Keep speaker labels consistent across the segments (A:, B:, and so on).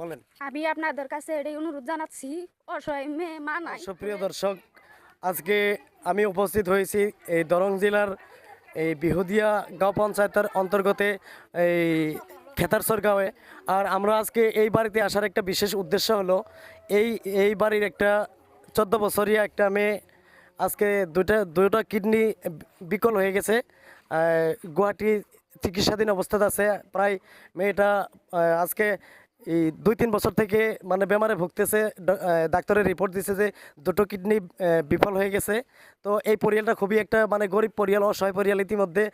A: বলেন।
B: আমি আপনাদের কাছে এটাই অনুরোধ জানাচ্ছি অসহায় মেয়ে মা নাই।
A: সুপ্রিয় দর্শক আজকে আমি উপস্থিত হয়েছি এই দরং জেলার এই বিহুদিয়া গাঁও পঞ্চায়েতের অন্তর্গত এই খেতারসর গাঁয়ে আর আমরা আজকে এই বাড়িতে আসার একটা বিশেষ উদ্দেশ্য হলো এই এই বাড়ির একটা চোদ্দ বছরিয়া একটা মেয়ে আজকে দুটা দুটো কিডনি বিকল হয়ে গেছে। গুয়াহাটি চিকিৎসাধীন অবস্থাতে আছে। প্রায় মেয়েটা আজকে এই দুই তিন বছর থেকে মানে বেমারে ভুগতেছে ডাক্তারের রিপোর্ট দিছে যে দুটো কিডনি বিফল হয়ে গেছে। তো এই পরিয়ালটা খুবই একটা মানে গরিব পরিয়াল, অসহায় পরিয়াল ইতিমধ্যে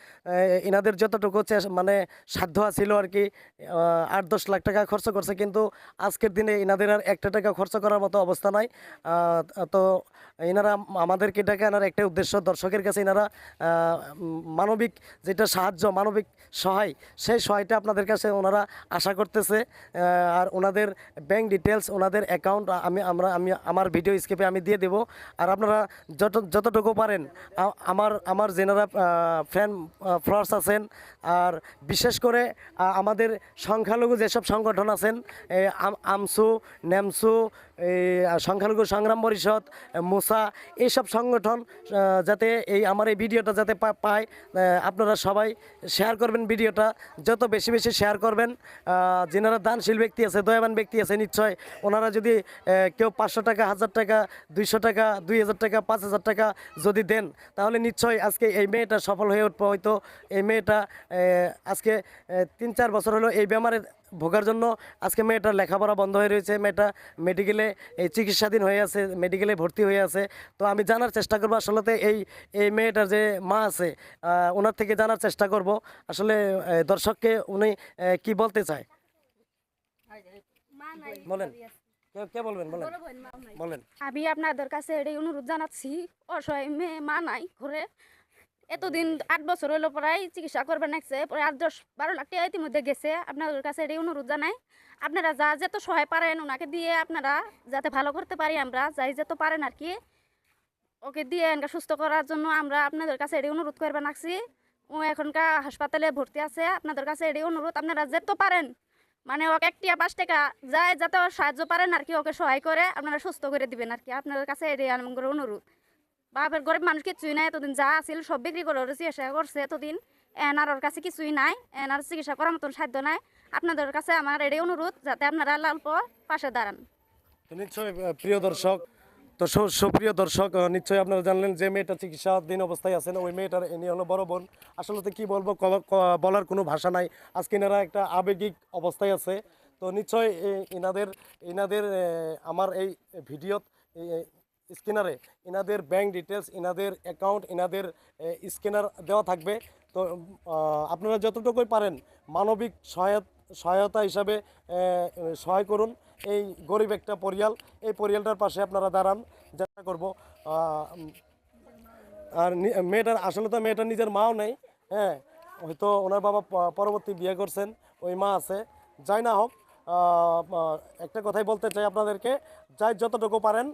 A: এনাদের যতটুকু মানে সাধ্য ছিল আর কি আট দশ লাখ টাকা খরচ করছে, কিন্তু আজকের দিনে এনাদের আর একটা টাকা খরচ করার মতো অবস্থা নাই। তো এনারা আমাদেরকে ডাকে আনার একটা উদ্দেশ্য, দর্শকের কাছে এনারা মানবিক যেটা সাহায্য, মানবিক সহায়, সেই সহায়টা আপনাদের কাছে ওনারা আশা করতেছে আর ওনাদের ব্যাংক ডিটেলস ওনাদের অ্যাকাউন্ট আমি, আমরা, আমি, আমার ভিডিও স্কেপে আমি দিয়ে দেবো। আর আপনারা যত, যতটুকু পারেন। আ- আমার আমার যেনারা ফ্যান ফ্রস আছেন, আর বিশেষ করে আমাদের সংখ্যালঘু যেসব সংগঠন আছেন আমসু, নেমসু সংখ্যালঘু সংগ্রাম পরিষদ মুসা এইসব সংগঠন যাতে এই আমার এই ভিডিওটা যাতে পায় আপনারা সবাই শেয়ার করবেন ভিডিওটা। যত বেশি বেশি শেয়ার করবেন যেনারা দানশীল ব্যক্তি আছে, দয়াবান ব্যক্তি আছে, নিশ্চয় ওনারা যদি কেউ পাঁচশো টাকা, হাজার টাকা, দুইশো টাকা, দুই হাজার টাকা, পাঁচ হাজার টাকা যদি দেন, তাহলে নিশ্চয়ই আজকে এই মেয়েটা সফল হয়ে উঠবে। হয়তো এই মেয়েটা আজকে তিন চার বছর হলো এই বেমারের ভোগার জন্য আজকে মেয়েটার লেখাপড়া বন্ধ হয়ে রয়েছে। মেয়েটা মেডিকেলে এই চিকিৎসাধীন হয়ে আছে মেডিকেলে ভর্তি হয়ে আছে। তো আমি জানার চেষ্টা করব আসলে এই এই মেয়েটার যে মা আছে ওনার থেকে জানার চেষ্টা করব। আসলে দর্শককে উনি কি বলতে চায়? বলেন। কে- কে বলবেন? বলেন। বলেন।
B: আমি আপনাদের কাছে এটাই অনুরোধ জানাচ্ছি অসহায় মেয়ে মা নাই ঘরে। এতদিন আট বছর হলো প্রায় চিকিৎসা করবে নাকছে প্রায় আট দশ বারো লাখ টাকা ইতিমধ্যে গেছে। আপনাদের কাছে এটাই অনুরোধ জানাই। আপনারা যা যেত সহায় পারেন ওনাকে দিয়ে আপনারা যাতে ভালো করতে পারি আমরা, যাই যত পারেন আর কি ওকে দিয়ে এনকা সুস্থ করার জন্য আমরা আপনাদের কাছে এটাই অনুরোধ করবে নাকছি ও এখনকার হাসপাতালে ভর্তি আছে, আপনাদের কাছে এটাই অনুরোধ, আপনারা যেত পারেন। মানে ওকে একটিয়া পাঁচ টাকা যায় যাতে সাহায্য পারেন আর কি ওকে সহায় করে আপনারা সুস্থ করে দিবেন আর কি আপনাদের কাছে এটাই আমার অনুরোধ। বাপের গরিব মানুষ কিছুই নাই, এতদিন যা আছিল সব বিক্রি করে চিকিৎসা করছে, এতদিন এনার ওর কাছে কিছুই নাই, এনার চিকিৎসা করার মতন সাধ্য নাই। আপনাদের কাছে আমার এটাই অনুরোধ, যাতে আপনারা লাল্প পাশে দাঁড়ান।
A: তো নিশ্চয়ই প্রিয় দর্শক, তো সুপ্রিয় দর্শক নিশ্চয়ই আপনারা জানলেন যে মেয়েটা চিকিৎসাধীন অবস্থায় আছেন, ওই মেয়েটার নিয়ে হলো বড় বোন। আসলে কি বলব বলার কোনো ভাষা নাই। আজকে এনারা একটা আবেগিক অবস্থায় আছে। তো নিশ্চয় এনাদের এনাদের আমার এই ভিডিওত স্ক্যানারে এনাদের ব্যাংক ডিটেলস এনাদের অ্যাকাউন্ট এনাদের স্ক্যানার দেওয়া থাকবে। তো আপনারা যতটুকুই পারেন মানবিক সহায়তা সহায়তা হিসাবে সহায় করুন। এই গরিব একটা পরিয়াল, এই পরিয়ালটার পাশে আপনারা দাঁড়ান, চেষ্টা করব। আর মেয়েটার, আসলে তো মেয়েটার নিজের মাও নেই হ্যাঁ। হয়তো ওনার বাবা পরবর্তী বিয়ে করছেন, ওই মা আছে। যাই না হোক একটা কথাই বলতে চাই আপনাদেরকে, যাই যতটুকু পারেন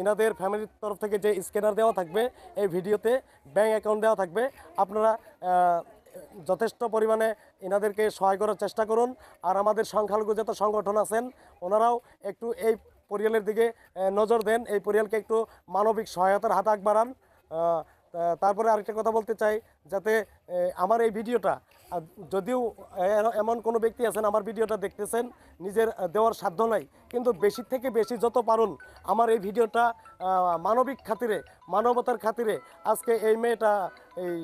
A: এনাদের ফ্যামিলির তরফ থেকে যে স্ক্যানার দেওয়া থাকবে, এই ভিডিওতে ব্যাঙ্ক অ্যাকাউন্ট দেওয়া থাকবে। আপনারা যথেষ্ট পরিমাণে এনাদেরকে সহায় করার চেষ্টা করুন। আর আমাদের সংখ্যালঘু যত সংগঠন আছেন, ওনারাও একটু এই পরিয়ালের দিকে নজর দেন। এই পরিয়ালকে একটু মানবিক সহায়তার হাত আগ বাড়ান তারপরে আরেকটা কথা বলতে চাই, যাতে আমার এই ভিডিওটা যদিও এমন কোনো ব্যক্তি আছেন আমার ভিডিওটা দেখতেছেন নিজের দেওয়ার সাধ্য নাই কিন্তু বেশি থেকে বেশি যত পারুন আমার এই ভিডিওটা মানবিক খাতিরে মানবতার খাতিরে আজকে এই মেয়েটা এই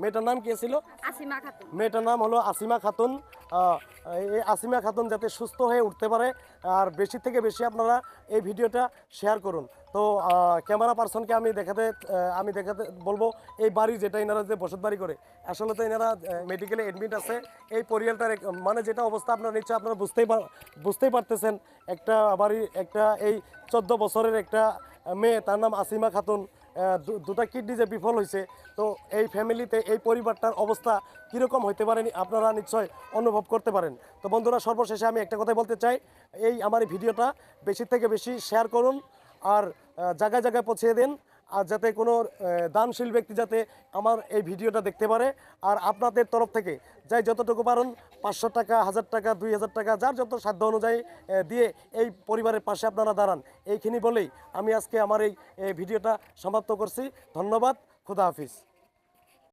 A: মেয়েটার নাম কি ছিল?
B: আসিমা খাতুন।
A: মেয়েটার নাম হলো আসিমা খাতুন এই আসিমা খাতুন যাতে সুস্থ হয়ে উঠতে পারে আর বেশি থেকে বেশি আপনারা এই ভিডিওটা শেয়ার করুন। তো ক্যামেরা পার্সনকে আমি দেখাতে আমি দেখাতে বলব এই বাড়ি যেটা এনারা যে বসত বাড়ি করে আসলে তো এনারা মেডিকেলে অ্যাডমিট আছে। এই পরিয়ালটার মানে যেটা অবস্থা আপনারা নিশ্চয়ই আপনারা বুঝতেই বুঝতেই পারতেছেন। একটা বাড়ি একটা এই চোদ্দ বছরের একটা মেয়ে, তার নাম আসিমা খাতুন দুটা কিডনি যে বিফল হয়েছে তো এই ফ্যামিলিতে এই পরিবারটার অবস্থা কীরকম হইতে পারেনি আপনারা নিশ্চয় অনুভব করতে পারেন। তো বন্ধুরা, সর্বশেষে আমি একটা কথাই বলতে চাই, এই আমার ভিডিওটা বেশি থেকে বেশি শেয়ার করুন আর জায়গায় জায়গায় পৌঁছে দিন। আর যাতে কোনো দানশীল ব্যক্তি যাতে আমার এই ভিডিওটা দেখতে পারে। আর আপনাদের তরফ থেকে যাই যতটুকু পারেন, পাঁচশো টাকা, হাজার টাকা, দুই হাজার টাকা, যার যত সাধ্য অনুযায়ী দিয়ে এই পরিবারের পাশে আপনারা দাঁড়ান। এইখিনি বলেই আমি আজকে আমার এই ভিডিওটা সমাপ্ত করছি। ধন্যবাদ। খুদা হাফিজ।